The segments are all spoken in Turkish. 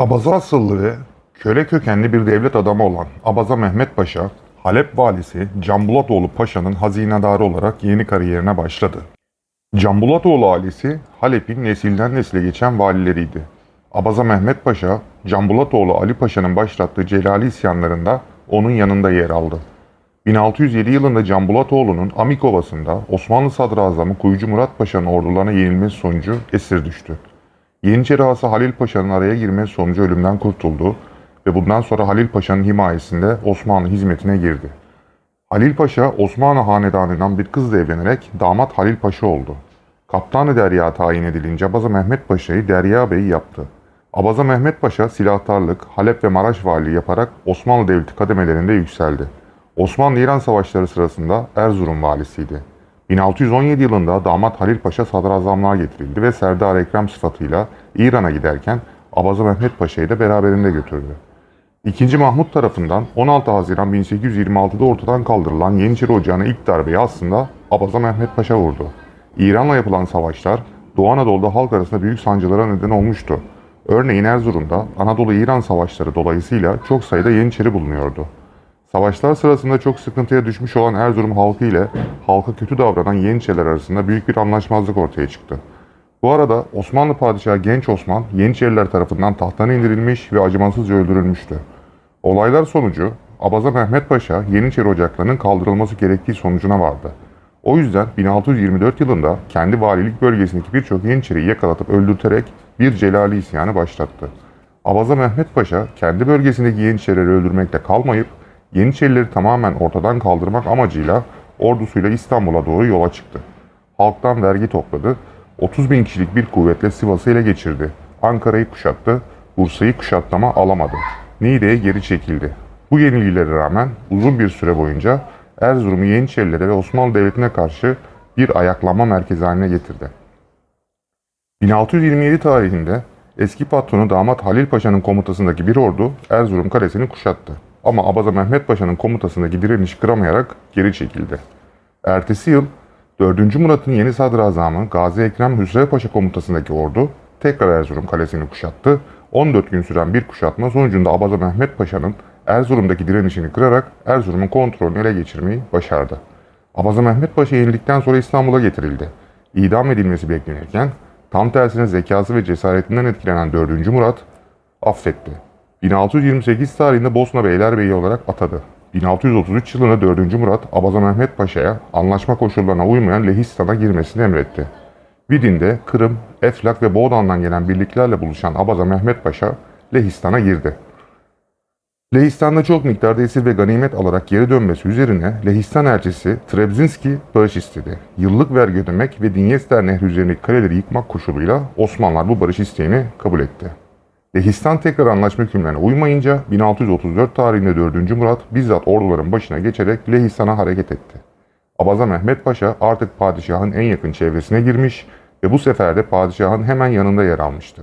Abaza asıllı ve köle kökenli bir devlet adamı olan Abaza Mehmet Paşa, Halep valisi Canbulatoğlu Paşa'nın hazinedarı olarak yeni kariyerine başladı. Canbulatoğlu ailesi Halep'in nesilden nesile geçen valileriydi. Abaza Mehmet Paşa, Canbulatoğlu Ali Paşa'nın başlattığı Celali isyanlarında onun yanında yer aldı. 1607 yılında Canbulatoğlu'nun Amik Ovası'nda Osmanlı Sadrazamı Kuyucu Murat Paşa'nın ordularına yenilmesi sonucu esir düştü. Yeniçeri Ağası Halil Paşa'nın araya girmesi sonucu ölümden kurtuldu ve bundan sonra Halil Paşa'nın himayesinde Osmanlı hizmetine girdi. Halil Paşa Osmanlı hanedanından bir kızla evlenerek damat Halil Paşa oldu. Kaptanı Derya tayin edilince Abaza Mehmet Paşa'yı Derya Bey yaptı. Abaza Mehmet Paşa silahtarlık, Halep ve Maraş valiliği yaparak Osmanlı Devleti kademelerinde yükseldi. Osmanlı-İran savaşları sırasında Erzurum valisiydi. 1617 yılında damat Halil Paşa sadrazamlığa getirildi ve Serdar Ekrem sıfatıyla İran'a giderken Abaza Mehmet Paşa'yı da beraberinde götürdü. İkinci Mahmut tarafından 16 Haziran 1826'da ortadan kaldırılan Yeniçeri Ocağı'na ilk darbeyi aslında Abaza Mehmet Paşa vurdu. İran'la yapılan savaşlar Doğu Anadolu'da halk arasında büyük sancılara neden olmuştu. Örneğin Erzurum'da Anadolu-İran savaşları dolayısıyla çok sayıda Yeniçeri bulunuyordu. Savaşlar sırasında çok sıkıntıya düşmüş olan Erzurum halkı ile halka kötü davranan Yeniçeriler arasında büyük bir anlaşmazlık ortaya çıktı. Bu arada Osmanlı Padişahı Genç Osman Yeniçeriler tarafından tahttan indirilmiş ve acımasızca öldürülmüştü. Olaylar sonucu Abaza Mehmet Paşa Yeniçeri ocaklarının kaldırılması gerektiği sonucuna vardı. O yüzden 1624 yılında kendi valilik bölgesindeki birçok Yeniçeriyi yakalatıp öldürterek bir Celali isyanı başlattı. Abaza Mehmet Paşa kendi bölgesindeki Yeniçerileri öldürmekle kalmayıp Yeniçerileri tamamen ortadan kaldırmak amacıyla ordusuyla İstanbul'a doğru yola çıktı. Halktan vergi topladı, 30 bin kişilik bir kuvvetle Sivas'ı ele geçirdi. Ankara'yı kuşattı, Bursa'yı kuşatlama alamadı. Niğde'ye geri çekildi. Bu yenilgilere rağmen uzun bir süre boyunca Erzurum'u Yeniçerilere ve Osmanlı Devleti'ne karşı bir ayaklanma merkezi haline getirdi. 1627 tarihinde eski patronu damat Halil Paşa'nın komutasındaki bir ordu Erzurum kalesini kuşattı. Ama Abaza Mehmet Paşa'nın komutasındaki direnişi kıramayarak geri çekildi. Ertesi yıl 4. Murat'ın yeni sadrazamı Gazi Ekrem Hüsrev Paşa komutasındaki ordu tekrar Erzurum kalesini kuşattı. 14 gün süren bir kuşatma sonucunda Abaza Mehmet Paşa'nın Erzurum'daki direnişini kırarak Erzurum'un kontrolünü ele geçirmeyi başardı. Abaza Mehmet Paşa yenildikten sonra İstanbul'a getirildi. İdam edilmesi beklenirken tam tersine zekası ve cesaretinden etkilenen 4. Murat affetti. 1628 tarihinde Bosna Beylerbeyi olarak atadı. 1633 yılında 4. Murat Abaza Mehmet Paşa'ya anlaşma koşullarına uymayan Lehistan'a girmesini emretti. Vidin'de Kırım, Eflak ve Boğdan'dan gelen birliklerle buluşan Abaza Mehmet Paşa Lehistan'a girdi. Lehistan'da çok miktarda esir ve ganimet alarak geri dönmesi üzerine Lehistan elçisi Trebzinski barış istedi. Yıllık vergi ödemek ve Dinyester Nehri üzerindeki kaleleri yıkmak koşuluyla Osmanlılar bu barış isteğini kabul etti. Lehistan tekrar anlaşma hükümlerine uymayınca 1634 tarihinde 4. Murat bizzat orduların başına geçerek Lehistan'a hareket etti. Abaza Mehmet Paşa artık padişahın en yakın çevresine girmiş ve bu sefer de padişahın hemen yanında yer almıştı.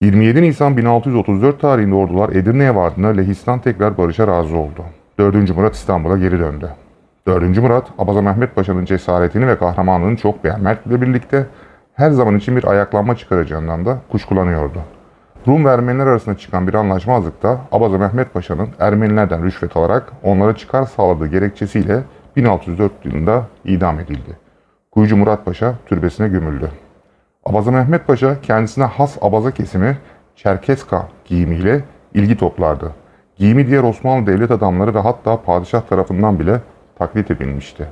27 Nisan 1634 tarihinde ordular Edirne'ye vardığında Lehistan tekrar barışa razı oldu. 4. Murat İstanbul'a geri döndü. 4. Murat, Abaza Mehmet Paşa'nın cesaretini ve kahramanlığını çok beğenmekle birlikte her zaman için bir ayaklanma çıkaracağından da kuşkulanıyordu. Rum ve Ermeniler arasında çıkan bir anlaşmazlıkta Abaza Mehmet Paşa'nın Ermenilerden rüşvet alarak onlara çıkar sağladığı gerekçesiyle 1604 yılında idam edildi. Kuyucu Murat Paşa türbesine gömüldü. Abaza Mehmet Paşa kendisine has abaza kesimi Çerkeska giyimiyle ilgi toplardı. Giyimi diğer Osmanlı devlet adamları ve hatta padişah tarafından bile taklit edilmişti.